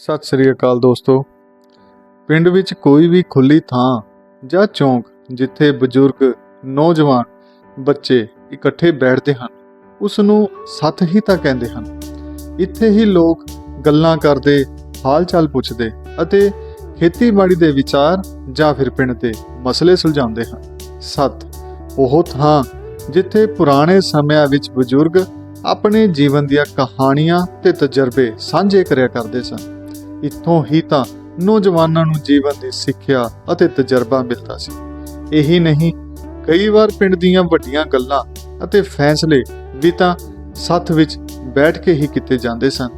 ਸਤਿ ਸ੍ਰੀ ਅਕਾਲ ਦੋਸਤੋ। ਪਿੰਡ ਵਿੱਚ ਕੋਈ ਵੀ ਖੁੱਲੀ ਥਾਂ ਜਾਂ ਚੌਂਕ ਜਿੱਥੇ ਬਜ਼ੁਰਗ, ਨੌਜਵਾਨ ਬੱਚੇ ਇਕੱਠੇ ਬੈਠਦੇ ਹਨ ਉਸ ਨੂੰ ਸੱਥ ਹੀ ਤਾਂ ਕਹਿੰਦੇ ਹਨ। ਇੱਥੇ ਹੀ ਲੋਕ ਗੱਲਾਂ ਕਰਦੇ ਹਾਲ ਚਾਲ ਪੁੱਛਦੇ ਅਤੇ ਖੇਤੀਬਾੜੀ ਦੇ ਵਿਚਾਰ ਜਾਂ ਫਿਰ ਪਿੰਡ ਦੇ ਮਸਲੇ ਸੁਲਝਾਉਂਦੇ ਹਨ। ਸੱਤ, ਉਹ ਥਾਂ ਜਿੱਥੇ ਪੁਰਾਣੇ ਸਮਿਆਂ ਵਿੱਚ ਬਜ਼ੁਰਗ ਆਪਣੇ ਜੀਵਨ ਦੀਆਂ ਕਹਾਣੀਆਂ ਤੇ ਤਜਰਬੇ ਸਾਂਝੇ ਕਰਿਆ ਕਰਦੇ ਸਨ। ਇੱਥੋਂ ਹੀ ਤਾਂ ਨੌਜਵਾਨਾਂ ਨੂੰ ਜੀਵਨ ਦੀ ਸਿੱਖਿਆ ਅਤੇ ਤਜਰਬਾ ਮਿਲਦਾ ਸੀ। ਇਹੀ ਨਹੀਂ, ਕਈ ਵਾਰ ਪਿੰਡ ਦੀਆਂ ਵੱਡੀਆਂ ਗੱਲਾਂ ਅਤੇ ਫੈਸਲੇ ਵੀ ਤਾਂ ਸੱਥ ਵਿੱਚ ਬੈਠ ਕੇ ਹੀ ਕੀਤੇ ਜਾਂਦੇ ਸਨ।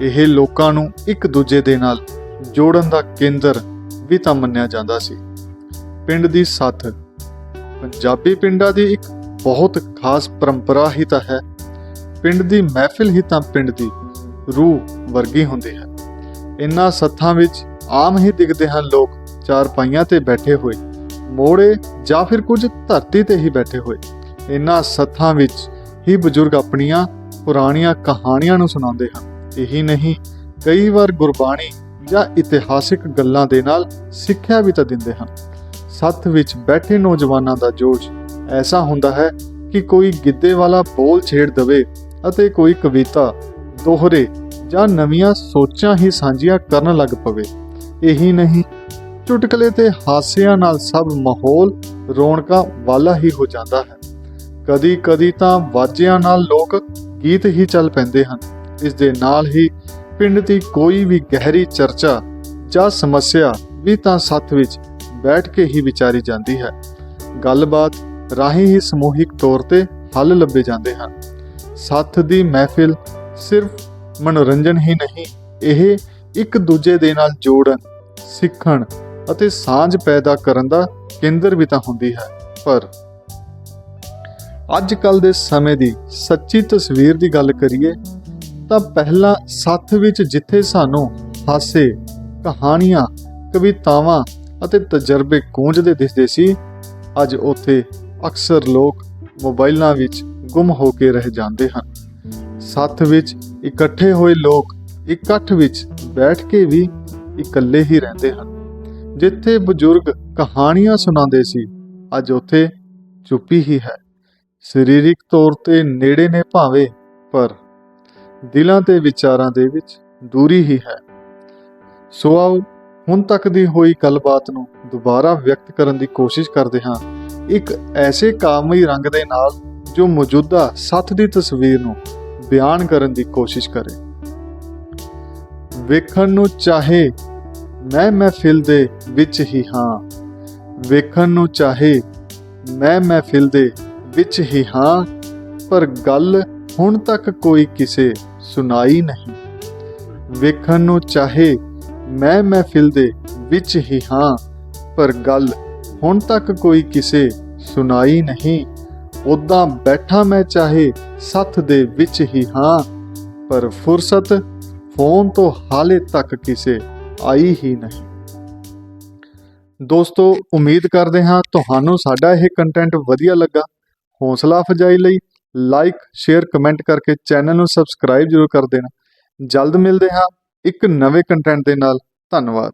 ਇਹ ਲੋਕਾਂ ਨੂੰ ਇੱਕ ਦੂਜੇ ਦੇ ਨਾਲ ਜੋੜਨ ਦਾ ਕੇਂਦਰ ਵੀ ਤਾਂ ਮੰਨਿਆ ਜਾਂਦਾ ਸੀ। ਪਿੰਡ ਦੀ ਸੱਥ, ਪੰਜਾਬੀ ਪਿੰਡਾਂ ਦੀ ਇੱਕ ਬਹੁਤ ਖਾਸ ਪਰੰਪਰਾ ਹੀ ਤਾਂ ਹੈ। ਪਿੰਡ ਦੀ ਮਹਿਫਿਲ ਹੀ ਤਾਂ ਪਿੰਡ ਦੀ ਰੂਹ ਵਰਗੀ ਹੁੰਦੀ ਹੈ। ਇਨ੍ਹਾਂ ਸੱਥਾਂ ਵਿੱਚ ਆਮ ਹੀ ਦਿਖਦੇ ਹਨ ਲੋਕ ਚਾਰ ਪਾਈਆਂ ਤੇ ਬੈਠੇ ਹੋਏ, ਮੋੜੇ ਜਾਂ ਫਿਰ ਕੁਝ ਧਰਤੀ ਤੇ ਹੀ ਬੈਠੇ ਹੋਏ। ਇਨ੍ਹਾਂ ਸੱਥਾਂ ਵਿੱਚ ਹੀ ਬਜ਼ੁਰਗ ਆਪਣੀਆਂ ਪੁਰਾਣੀਆਂ ਕਹਾਣੀਆਂ ਨੂੰ ਸੁਣਾਉਂਦੇ ਹਨ। ਇਹੀ ਨਹੀਂ, ਕਈ ਵਾਰ ਗੁਰਬਾਣੀ ਜਾਂ ਇਤਿਹਾਸਿਕ ਗੱਲਾਂ ਦੇ ਨਾਲ ਸਿੱਖਿਆ ਵੀ ਤਾਂ ਦਿੰਦੇ ਹਨ। ਸੱਥ ਵਿੱਚ ਬੈਠੇ ਨੌਜਵਾਨਾਂ ਦਾ ਜੋਸ਼ ਐਸਾ ਹੁੰਦਾ ਹੈ ਕਿ ਕੋਈ ਗਿੱਧੇ ਵਾਲਾ ਬੋਲ ਛੇੜ ਦਵੇ ਅਤੇ ਕੋਈ ਕਵਿਤਾ, ਦੋਹਰੇ ਜਾਂ ਨਵੀਆਂ ਸੋਚਾਂ ਹੀ ਸਾਂਝੀਆਂ ਕਰਨ ਲੱਗ ਪਵੇ। ਇਹੀ ਨਹੀਂ, ਚੁਟਕਲੇ ਤੇ ਹਾਸਿਆਂ ਨਾਲ ਸਭ ਮਾਹੌਲ ਰੌਣਕਾਂ ਵਾਲਾ ਹੀ ਹੋ ਜਾਂਦਾ ਹੈ। ਕਦੀ ਕਦੀ ਤਾਂ ਵਾਜਿਆਂ ਨਾਲ ਲੋਕ ਗੀਤ ਹੀ ਚੱਲ ਪੈਂਦੇ ਹਨ। ਇਸ ਦੇ ਨਾਲ ਹੀ ਪਿੰਡ ਦੀ ਕੋਈ ਵੀ ਗਹਿਰੀ ਚਰਚਾ ਜਾਂ ਸਮੱਸਿਆ ਵੀ ਤਾਂ ਸੱਥ ਵਿੱਚ ਬੈਠ ਕੇ ਹੀ ਵਿਚਾਰੀ ਜਾਂਦੀ ਹੈ। ਗੱਲਬਾਤ ਰਾਹੀਂ ਹੀ ਸਮੂਹਿਕ ਤੌਰ ਤੇ ਹੱਲ ਲੱਭੇ ਜਾਂਦੇ ਹਨ। ਸੱਥ ਦੀ ਮਹਿਫਿਲ ਸਿਰਫ ਮਨੋਰੰਜਨ ਹੀ ਨਹੀਂ, ਇਹ ਇੱਕ ਦੂਜੇ ਦੇ ਨਾਲ ਜੋੜਨ, ਸਿੱਖਣ ਅਤੇ ਸਾਂਝ ਪੈਦਾ ਕਰਨ ਦਾ ਕੇਂਦਰ ਵੀ ਤਾਂ ਹੁੰਦੀ ਹੈ, ਪਰ ਅੱਜ ਕੱਲ ਦੇ ਸਮੇਂ ਦੀ ਸੱਚੀ ਤਸਵੀਰ ਦੀ ਗੱਲ ਕਰੀਏ, ਤਾਂ ਪਹਿਲਾਂ ਸੱਥ ਵਿੱਚ ਜਿੱਥੇ ਸਾਨੂੰ ਹਾਸੇ, ਕਹਾਣੀਆਂ, ਕਵਿਤਾਵਾਂ ਅਤੇ ਤਜਰਬੇ ਗੂੰਜਦੇ ਦਿਸਦੇ ਸੀ, ਅੱਜ ਉੱਥੇ ਅਕਸਰ ਲੋਕ ਮੋਬਾਈਲਾਂ ਵਿੱਚ ਗੁੰਮ ਹੋ ਕੇ ਰਹਿ ਜਾਂਦੇ ਹਨ। ਸੱਥ ਵਿੱਚ ਇਕੱਠੇ ਹੋਏ ਲੋਕ ਇਕੱਠ ਵਿੱਚ ਬੈਠ ਕੇ ਵੀ ਇਕੱਲੇ ਹੀ ਰਹਿੰਦੇ ਹਨ। ਜਿੱਥੇ ਬਜ਼ੁਰਗ ਕਹਾਣੀਆਂ ਸੁਣਾਉਂਦੇ ਸੀ, ਅੱਜ ਉੱਥੇ ਚੁੱਪੀ ਹੀ ਹੈ। ਸਰੀਰਿਕ ਤੌਰ ਤੇ ਨੇੜੇ ਨੇ ਭਾਵੇਂ, ਪਰ ਦਿਲਾਂ ਤੇ ਵਿਚਾਰਾਂ ਦੇ ਵਿੱਚ ਦੂਰੀ ਹੀ ਹੈ। ਸੋ ਆਓ, ਹੁਣ ਤੱਕ ਦੀ ਹੋਈ ਗੱਲਬਾਤ ਨੂੰ ਦੁਬਾਰਾ ਵਿਅਕਤ ਕਰਨ ਦੀ ਕੋਸ਼ਿਸ਼ ਕਰਦੇ ਹਾਂ। ਇੱਕ ਐਸੇ ਕਾਮਈ ਰੰਗ ਦੇ ਨਾਲ ਜੋ ਮੌਜੂਦਾ ਸੱਥ ਦੀ ਤਸਵੀਰ ਨੂੰ ਬਿਆਨ ਕਰਨ ਦੀ ਕੋਸ਼ਿਸ਼ ਕਰੇ। ਵੇਖਣ ਨੂੰ ਚਾਹੇ ਮੈਂ ਮਹਿਫਿਲ ਦੇ ਵਿੱਚ ਹੀ ਹਾਂ। ਵੇਖਣ ਨੂੰ ਚਾਹੇ ਮੈਂ ਮਹਿਫਿਲ ਦੇ ਵਿੱਚ ਹੀ ਹਾਂ, ਪਰ ਗੱਲ ਹੁਣ ਤੱਕ ਕੋਈ ਕਿਸੇ ਸੁਣਾਈ ਨਹੀਂ। ਵੇਖਣ ਨੂੰ ਚਾਹੇ ਮੈਂ ਮਹਿਫਿਲ ਦੇ ਵਿੱਚ ਹੀ ਹਾਂ, ਪਰ ਗੱਲ ਹੁਣ ਤੱਕ ਕੋਈ ਕਿਸੇ ਸੁਣਾਈ ਨਹੀਂ। ਉਦਾਂ ਬੈਠਾ ਮੈਂ ਚਾਹੇ ਸੱਥ ਦੇ ਵਿੱਚ ਹੀ ਹਾਂ, ਪਰ ਫੁਰਸਤ ਫੋਨ ਤੋਂ ਹਾਲੇ ਤੱਕ ਕਿਸੇ ਆਈ ਹੀ ਨਹੀਂ। ਦੋਸਤੋ, ਉਮੀਦ ਕਰਦੇ ਹਾਂ ਤੁਹਾਨੂੰ ਸਾਡਾ ਇਹ ਕੰਟੈਂਟ ਵਧੀਆ ਲੱਗਾ। ਹੌਸਲਾ ਅਫਜਾਈ ਲਈ ਲਾਈਕ ਸ਼ੇਅਰ ਕਮੈਂਟ ਕਰਕੇ ਚੈਨਲ ਨੂੰ ਸਬਸਕ੍ਰਾਈਬ ਜ਼ਰੂਰ ਕਰ ਦੇਣਾ। ਜਲਦ ਮਿਲਦੇ ਹਾਂ ਇੱਕ ਨਵੇਂ ਕੰਟੈਂਟ ਦੇ ਨਾਲ। ਧੰਨਵਾਦ।